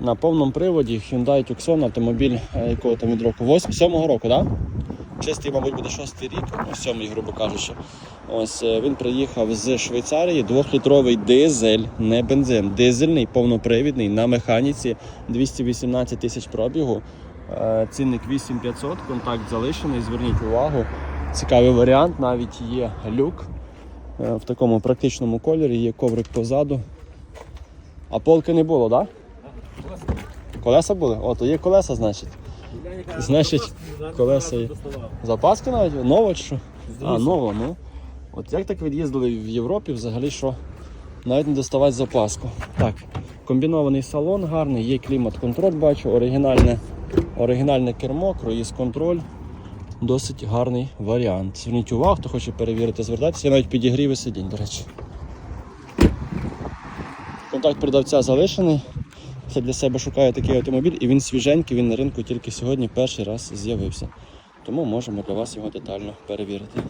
На повному приводі Hyundai Tucson, автомобіль е, якого там від року 8, 7 року? Да? Чистий, мабуть, буде шостий рік, ну, сьомий, грубо кажучи. Ось е, він приїхав з Швейцарії, двохлітровий дизель, не бензин, дизельний, повнопривідний на механіці, 218 тисяч пробігу. Е, Цінник 8500, контакт залишений. Зверніть увагу. Цікавий варіант, навіть є люк в такому практичному кольорі, є коврик позаду. А полки не було, так? Да? Колеса були? О, то є колеса, значить. Значить, колеса є. Запаски навіть? Нова чи що? А, нова, ну. От як так від'їздили в Європі, взагалі що навіть не доставати запаску. Так, комбінований салон гарний, є клімат-контроль, бачу, оригінальне, оригінальне кермо, круїз-контроль. Досить гарний варіант. Зверніть увагу, хто хоче перевірити, звертайтеся, Я навіть підігрів і сидінь, до речі. Контакт продавця залишений. Це для себе шукає такий автомобіль, і він свіженький, він на ринку тільки сьогодні перший раз з'явився. Тому можемо для вас його детально перевірити.